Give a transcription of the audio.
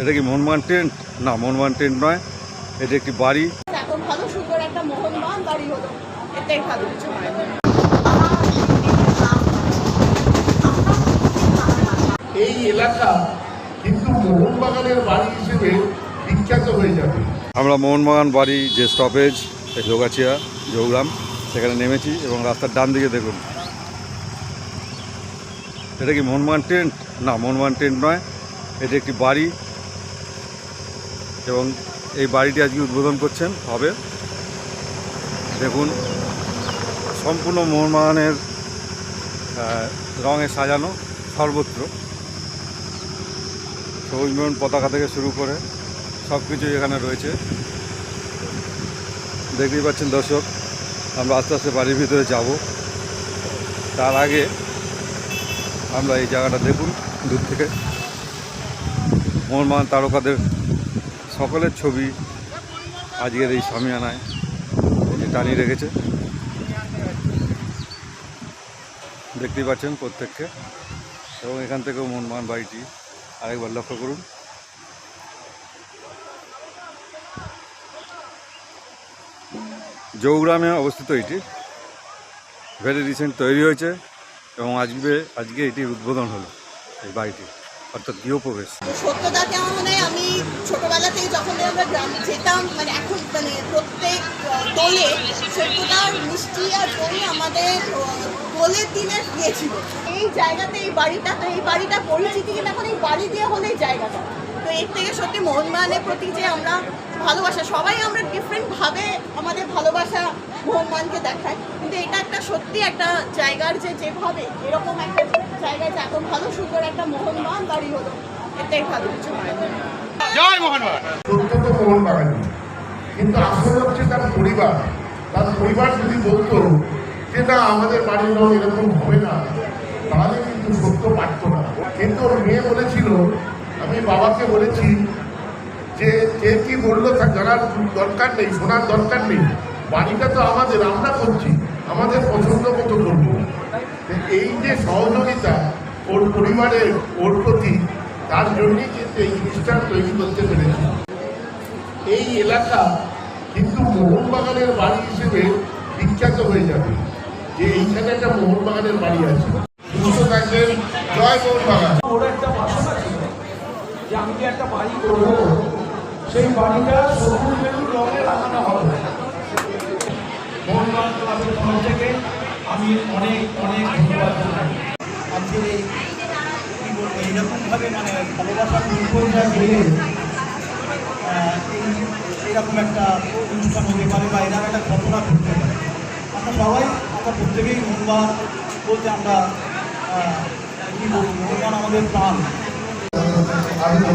এটা কি মোহনবাগান টেন্ট না মোহনবাগান টেন্ট নয়। এটা একটি বাড়ি। এই এলাকা কিন্তু মোহনবাগানের হিসেবে বিখ্যাত হয়ে যাবে। আমরা মোহনবাগান বাড়ি যে স্টপেজ এই যোগাচিয়া জৌগ্রাম সেখানে নেমেছি এবং রাস্তার ডান দিকে দেখুন। এটা কি মোহনবাগান টেন্ট না মোহনবাগান টেন্ট নয়। এটি একটি বাড়ি। এবং এই বাড়িটি আজকে উদ্বোধন করছেন, হবে। দেখুন, সম্পূর্ণ মোহনবাগানের রঙে সাজানো সর্বত্র। সবুজ মোহন পতাকা থেকে শুরু করে সব কিছুই এখানে রয়েছে। দেখতেই পাচ্ছেন দর্শক, আমরা আস্তে আস্তে বাড়ির ভিতরে যাব। তার আগে আমরা এই জায়গাটা দেখুন, দূর থেকে। মোহনবাগান তারকাদের সকলের ছবি আজকের এই সামিয়ানায় টানিয়ে রেখেছে। দেখতেই পাচ্ছেন প্রত্যেককে। এবং এখান থেকেও মোহনবাগান বাড়িটি আরেকবার লক্ষ্য করুন। জৌগ্রামে অবস্থিত এটি। ভেরি রিসেন্ট তৈরি হয়েছে এবং আজকে আজকে এটির উদ্বোধন হলো এই বাড়িটি। অর্থাৎ গৃহপ্রবেশ। তো সত্যতাকে আমার মনে হয়? আমি ছোটবেলা যখন আমরা গ্রামে যেতাম মানে এখন মানে প্রত্যেক দোলে সত্যতার মিষ্টি আর দই আমাদের দোলের দিনের বিয়ে এই জায়গাতে, এই বাড়িটা এই বাড়িটা পরিচিতি এখন এই বাড়ি দিয়ে হলেই এই জায়গাটা। এর থেকে সত্যি মোহনবাগানের প্রতি যে আমরা ভালোবাসা সবাই আমরা ডিফারেন্টভাবে আমাদের ভালোবাসা মোহনবাগানকে দেখাই কিন্তু এটা একটা সত্যি একটা জায়গার যে যেভাবে এরকম একটা জায়গায় যে এত ভালো সুন্দর একটা মোহনবাগান বাড়ি হলো এটাই ভালো কিছু হয় মোহনবাগানি কিন্তু আসল হচ্ছে তার পরিবার। তার পরিবার যদি বলতো যে না আমাদের বাড়ির রং এরকম হবে না তাহলে কিন্তু সত্য পারতো না। কিন্তু ওর মেয়ে বলেছিল আমি বাবাকে বলেছি যে কে কি বলল তা জানার দরকার নেই, শোনার দরকার নেই। বাড়িটা তো আমাদের, আমরা করছি, আমাদের পছন্দ মতো করব। এই যে সহযোগিতা ওর পরিবারের, ওর প্রতি, তার জন্যই কিন্তু এই জিনিসটা তৈরি করতে পেরেছি। এই এলাকা কিন্তু মোহনবাগানের বাড়ি হিসেবে বিখ্যাত হয়ে যাবে। যে এইখানে একটা মোহনবাগানের বাড়ি আছে। জয় মোহনবাগান ওর একটা বাসনা ছিল যে আমি যে একটা বাড়ি করব। সেই বাড়িটা সবুজ বেগুন রঙে লাগানো হবে। মোহনবাগান ক্লাবের তরফ থেকে আমি অনেক অনেক ধন্যবাদ জানাই। মানে ভালোবাসার এরকম একটা অনুষ্ঠান হতে পারে বা এরকম একটা ঘটনা ঘটতে পারে। আমরা সবাই আমরা প্রত্যেকেই মোহনবাগান আমরা বলব আমাদের প্রাণ। அது